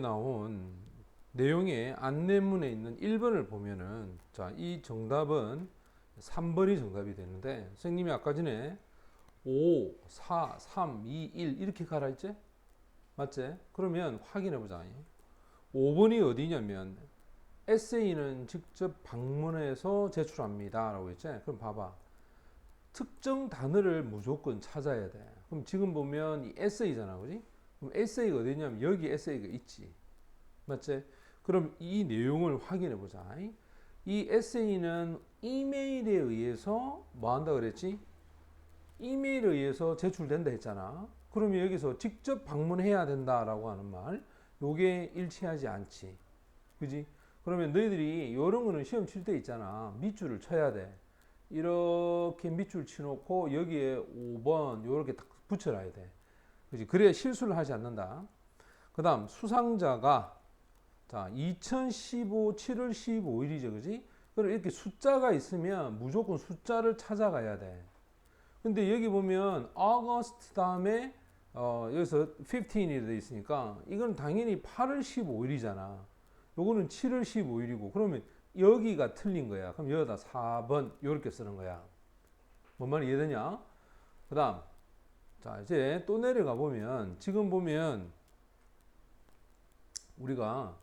나온 내용의 안내문에 있는 1번을 보면은 자, 이 정답은 3번이 정답이 되는데 선생님이 아까 전에 5, 4, 3, 2, 1 이렇게 가라 했지? 맞지? 그러면 확인해 보자. 5번이 어디냐면 에세이는 직접 방문해서 제출합니다. 라고 했지? 그럼 봐봐. 특정 단어를 무조건 찾아야 돼. 그럼 지금 보면 이 에세이잖아. 그지? 그럼 에세이가 어디 냐면 여기 에세이가 있지. 맞지? 그럼 이 내용을 확인해 보자. 이 에세이는 이메일에 의해서 뭐 한다 그랬지? 이메일에 의해서 제출된다 했잖아. 그러면 여기서 직접 방문해야 된다라고 하는 말, 요게 일치하지 않지. 그지? 그러면 너희들이 이런 거는 시험 칠 때 있잖아. 밑줄을 쳐야 돼. 이렇게 밑줄 치놓고 여기에 5번 요렇게 딱 붙여놔야 돼. 그지? 그래야 실수를 하지 않는다. 그 다음 수상자가 자 2015 7월 15일이죠. 그지? 그럼 이렇게 숫자가 있으면 무조건 숫자를 찾아가야 돼. 근데 여기 보면 August 다음에 어, 여기서 15일이 돼 있으니까 이건 당연히 8월 15일이잖아. 요거는 7월 15일이고 그러면 여기가 틀린 거야. 그럼 여기다 4번 요렇게 쓰는 거야. 뭔 말이 이해되냐? 그 다음 자 이제 또 내려가 보면 지금 보면 우리가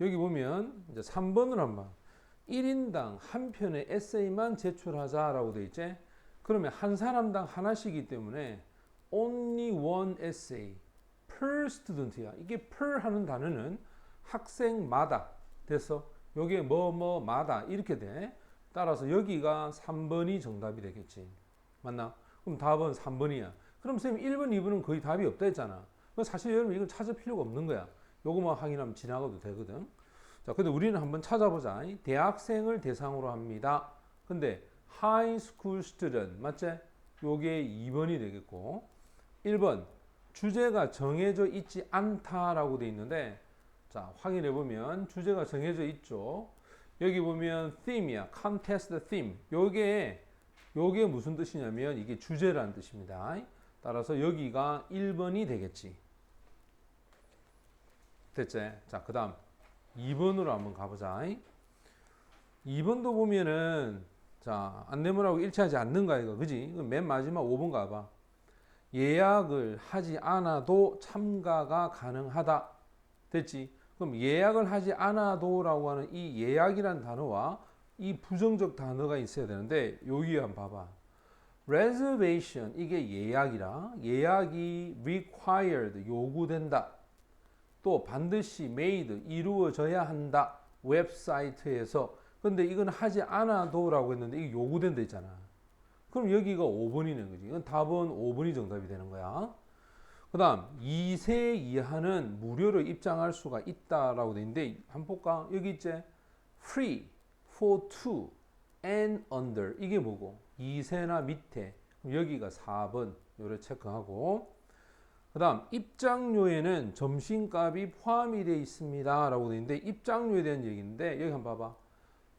여기 보면 이제 3번을 한번 1인당 한 편의 에세이만 제출하자라고 돼 있지? 그러면 한 사람당 하나씩이기 때문에 only one essay per student야. 이게 per 하는 단어는 학생마다 됐어. 요게 뭐뭐마다 이렇게 돼. 따라서 여기가 3번이 정답이 되겠지. 맞나? 그럼 답은 3번이야. 그럼 선생님 1번, 2번은 거의 답이 없다 했잖아. 사실 여러분 이걸 찾을 필요가 없는 거야. 요거만 확인하면 지나가도 되거든. 자, 근데 우리는 한번 찾아보자. 대학생을 대상으로 합니다. 근데 school student 맞지? 요게 2번이 되겠고 1번 주제가 정해져 있지 않다라고 돼 있는데 자, 확인해 보면 주제가 정해져 있죠. 여기 보면 theme이야. contest theme. 요게 요게 무슨 뜻이냐면 이게 주제라는 뜻입니다. 따라서 여기가 1번이 되겠지. 됐지? 자, 그 다음 2번으로 한번 가보자. 2번도 보면은 자 안내문하고 일치하지 않는가 이거 그지? 맨 마지막 5번 가봐. 예약을 하지 않아도 참가가 가능하다. 됐지? 그럼 예약을 하지 않아도라고 하는 이 예약이란 단어와 이 부정적 단어가 있어야 되는데 여기 한번 봐봐. reservation 이게 예약이라 예약이 required 요구된다. 또 반드시 made 이루어져야 한다. 웹사이트에서 근데 이건 하지 않아도라고 했는데 이게 요구된다 있잖아. 그럼 여기가 5번이네 거지. 이건 답은 5번이 정답이 되는 거야. 그 다음 2세 이하는 무료로 입장할 수가 있다라고 돼 있는데 한번 볼까? 여기 있지? free, for two, and under. 이게 뭐고? 2세나 밑에. 여기가 4번. 요래 체크하고. 그 다음 입장료에는 점심값이 포함이 되어 있습니다 라고 되어 있는데 입장료에 대한 얘기인데 여기 한번 봐봐.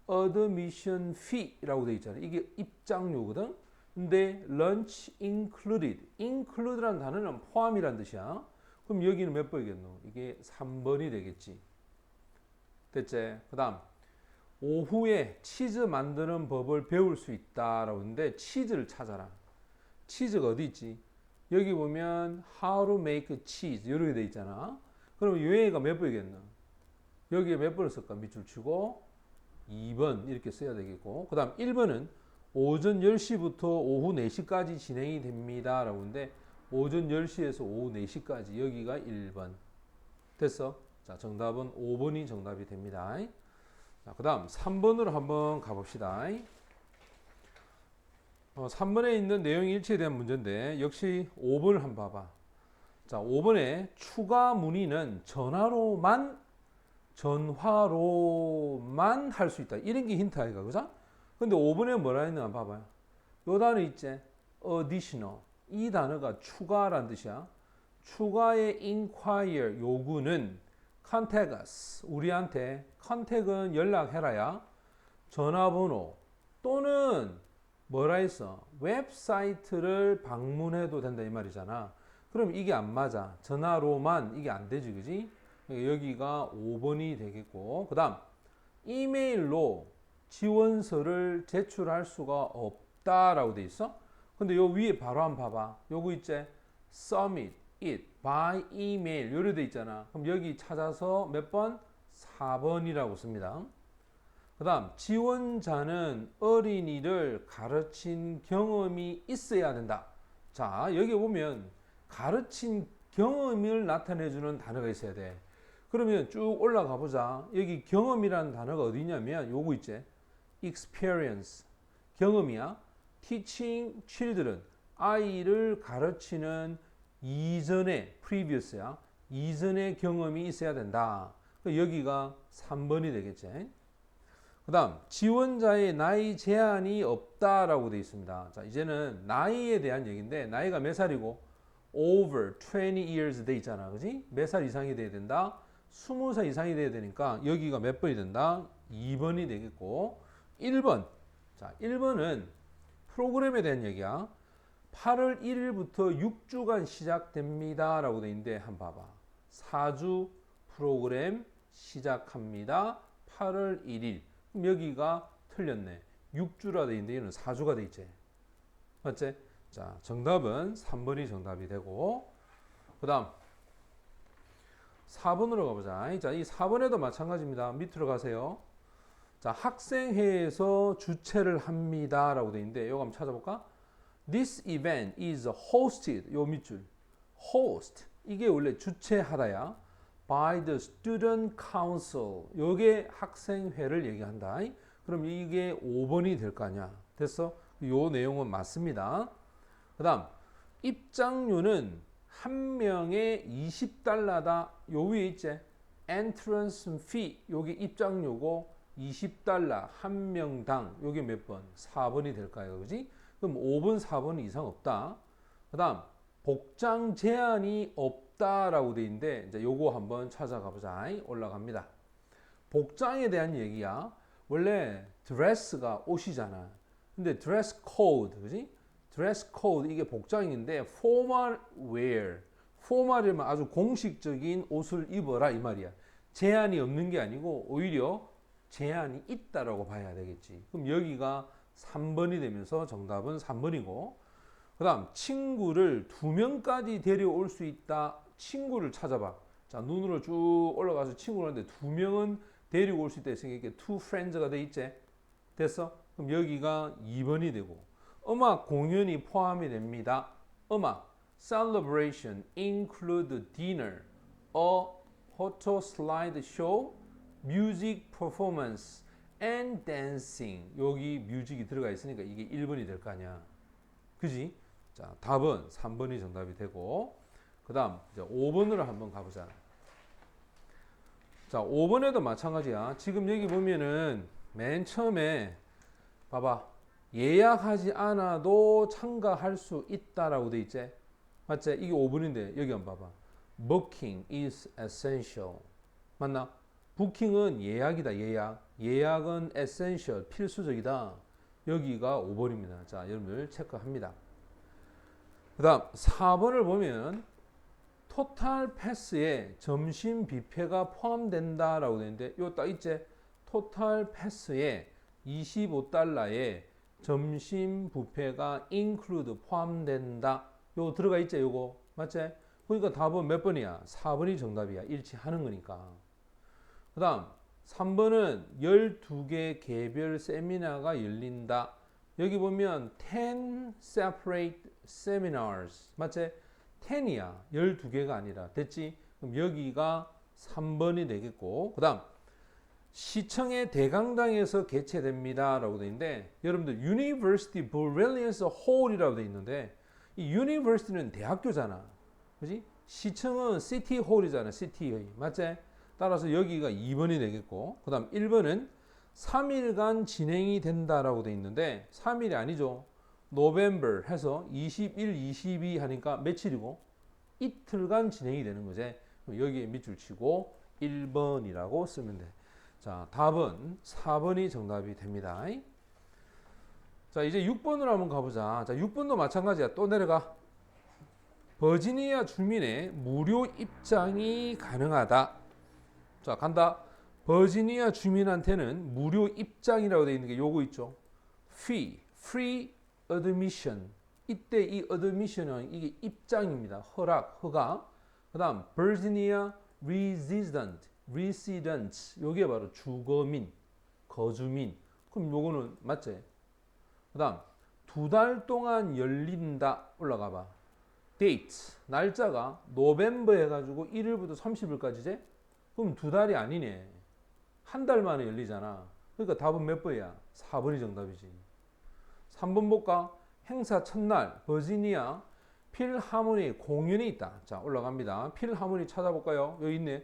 Admission fee라고 되어 있잖아요. 이게 입장료거든. 근데 lunch included. include라는 단어는 포함이란 뜻이야. 그럼 여기는 몇 번이겠노? 이게 3번이 되겠지. 됐지? 그 다음 오후에 치즈 만드는 법을 배울 수 있다라고 했는데 치즈를 찾아라 치즈가 어디 있지 여기 보면 how to make cheese 이렇게 돼 있잖아. 그럼 유행이가 몇 번이겠나? 여기에 몇 번을 쓸까? 밑줄 치고 2번 이렇게 써야 되겠고 그 다음 1번은 오전 10시부터 오후 4시까지 진행이 됩니다. 라고 하는데 오전 10시에서 오후 4시까지 여기가 1번 됐어? 자 정답은 5번이 정답이 됩니다. 자, 그 다음 3번으로 한번 가봅시다. 어, 3번에 있는 내용 일치에 대한 문제인데 역시 5번을 한번 봐봐. 자, 5번에 추가 문의는 전화로만 전화로만 할 수 있다. 이런 게 힌트 아이가 그죠? 근데 5번에 뭐라 했나 봐봐요. 요 단어 있지? additional. 이 단어가 추가란 뜻이야. 추가의 inquire 요구는 contact us. 우리한테 contact은 연락해라야. 전화번호 또는 뭐라 했어? 웹사이트를 방문해도 된다 이 말이잖아. 그럼 이게 안 맞아. 전화로만 이게 안 되지, 그지? 그러니까 여기가 5번이 되겠고 그 다음 이메일로 지원서를 제출할 수가 없다라고 돼 있어. 근데 요 위에 바로 한번 봐봐. 요거 있지? submit it by email 요래 돼 있잖아. 그럼 여기 찾아서 몇 번? 4번이라고 씁니다. 그 다음 지원자는 어린이를 가르친 경험이 있어야 된다. 자, 여기 보면 가르친 경험을 나타내 주는 단어가 있어야 돼. 그러면 쭉 올라가 보자. 여기 경험이라는 단어가 어디냐면 요거 있지. experience. 경험이야. teaching children. 아이를 가르치는 이전에 previous야. 이전의 경험이 있어야 된다. 그 여기가 3번이 되겠지. 그 다음 지원자의 나이 제한이 없다라고 되어 있습니다. 자, 이제는 나이에 대한 얘기인데 나이가 몇 살이고 over 20 years 돼 있잖아. 그지? 몇 살 이상이 돼야 된다. 20살 이상이 돼야 되니까 여기가 몇 번이 된다? 2번이 되겠고 1번. 자, 1번은 프로그램에 대한 얘기야. 8월 1일부터 6주간 시작됩니다 라고 돼 있는데 한번 봐봐. 4주 프로그램 시작합니다. 8월 1일. 그럼 여기가 틀렸네. 6주라 돼 있는데 얘는 4주가 돼 있지. 맞지? 자, 정답은 3번이 정답이 되고 그다음 4번으로 가보자. 자, 이 4번에도 마찬가지입니다. 밑으로 가세요. 자, 학생회에서 주최를 합니다라고 돼 있는데 이거 한번 찾아볼까? This event is hosted. 요 밑줄. host. 이게 원래 주최하다야. by the student council. 요게 학생회를 얘기한다. 그럼 이게 5번이 될 거 아니야. 됐어? 요 내용은 맞습니다. 그 다음 입장료는 한 명에 20달러다. 요 위에 있지? entrance fee. 요게 입장료고 20달러 한 명당. 요게 몇 번? 4번이 될까요? 그지? 그럼 5번, 4번 이상 없다. 그 다음 복장 제한이 없다라고 돼 있는데 이제 요거 한번 찾아가 보자. 올라갑니다. 복장에 대한 얘기야. 원래 드레스가 옷이잖아. 근데 드레스 코드, 그지? 드레스 코드 이게 복장인데 formal wear. formal이면 아주 공식적인 옷을 입어라 이 말이야. 제한이 없는 게 아니고 오히려 제한이 있다라고 봐야 되겠지. 그럼 여기가 3번이 되면서 정답은 3번이고 그 다음 친구를 두 명까지 데려올 수 있다. 친구를 찾아봐. 자 눈으로 쭉 올라가서 친구를 하는데 두 명은 데리고 올 수 있다 했으니까 이게 two friends가 돼 있지. 됐어? 그럼 여기가 2번이 되고 음악 공연이 포함이 됩니다. 음악 celebration include dinner, a photo slide show, music performance and dancing. 여기 뮤직이 들어가 있으니까 이게 1번이 될 거 아니야. 그지? 자, 답은 3번이 정답이 되고 그 다음 이제 5번으로 한번 가 보자. 자, 5번에도 마찬가지야. 지금 여기 보면은 맨 처음에 봐봐. 예약하지 않아도 참가할 수 있다라고 돼 있지? 맞지? 이게 5번인데 여기 한번 봐봐. Booking is essential. 맞나? 부킹은 예약이다, 예약. 예약은 essential, 필수적이다. 여기가 5번입니다. 자, 여러분들 체크합니다. 그 다음 4번을 보면 토탈 패스에 점심 뷔페가 포함된다 라고 되는데 요 딱 있지? 토탈 패스에 25달러에 점심 뷔페가 include 포함된다. 요 들어가 있지 요거 맞지? 그러니까 답은 몇 번이야? 4번이 정답이야. 일치하는 거니까. 그 다음 3번은 12개 개별 세미나가 열린다. 여기 보면 10 separate seminars. 맞지? 10이야. 12개가 아니라. 됐지? 그럼 여기가 3번이 되겠고. 그 다음 시청의 대강당에서 개최됩니다. 라고 되어 있는데 여러분들 University Brilliance Hall이라고 되어 있는데 이 University는 대학교잖아. 그지? 시청은 City Hall이잖아. City의. 맞지? 따라서 여기가 2번이 되겠고 그 다음 1번은 3일간 진행이 된다라고 되어 있는데 3일이 아니죠. 노벤버 해서 21, 22 하니까 며칠이고 이틀간 진행이 되는 거지. 여기에 밑줄 치고 1번이라고 쓰면 돼. 자, 답은 4번이 정답이 됩니다. 자, 이제 6번으로 한번 가보자. 자, 6번도 마찬가지야. 또 내려가. 버지니아 주민의 무료 입장이 가능하다. 자, 간다. 버지니아 주민한테는 무료 입장이라고 되어 있는 게 요거 있죠. fee, free admission. 이때 이 admission은 이게 입장입니다. 허락, 허가. 그다음 버지니아 resident, residents. 요게 바로 주거민, 거주민. 그럼 요거는 맞지? 그다음 두 달 동안 열린다 올라가 봐. date 날짜가 노벰버 해가지고 1일부터 30일까지지? 그럼 두 달이 아니네. 한 달 만에 열리잖아. 그러니까 답은 몇 번이야? 4번이 정답이지. 3번 볼까? 행사 첫날 버지니아 필하모니 공연이 있다. 자 올라갑니다. 필하모니 찾아볼까요? 여기 있네.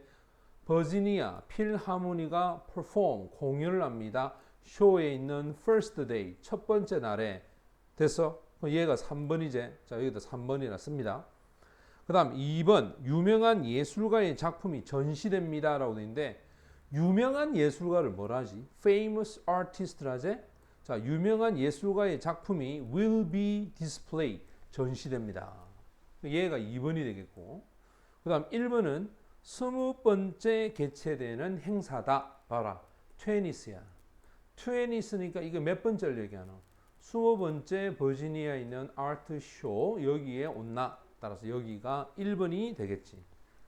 버지니아 필하모니가 perform 공연을 합니다. 쇼에 있는 first day 첫 번째 날에 됐어? 얘가 3번이제. 자 여기다 3번이라 씁니다. 그 다음 2번 유명한 예술가의 작품이 전시됩니다 라고 되어 있는데 유명한 예술가를 뭐라 하지? famous artist라지? 자 유명한 예술가의 작품이 will be displayed 전시됩니다. 얘가 2번이 되겠고 그 다음 1번은 스무 번째 개최되는 행사다. 봐라. 트웨니스야. 트웨니스니까 이거 몇 번째를 얘기하노? 스무 번째 버지니아에 있는 아트 쇼 여기에 온나 따라서 여기가 1번이 되겠지.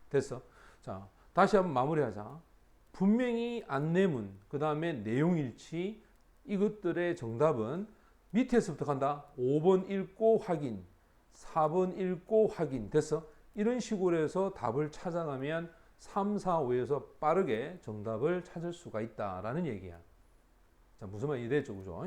됐어. 자, 다시 한번 마무리하자. 분명히 안내문, 그 다음에 내용일치, 이것들의 정답은 밑에서부터 간다. 5번 읽고 확인, 4번 읽고 확인. 됐어? 이런 식으로 해서 답을 찾아가면 3, 4, 5에서 빠르게 정답을 찾을 수가 있다라는 얘기야. 자, 무슨 말이 이해됐죠? 그죠?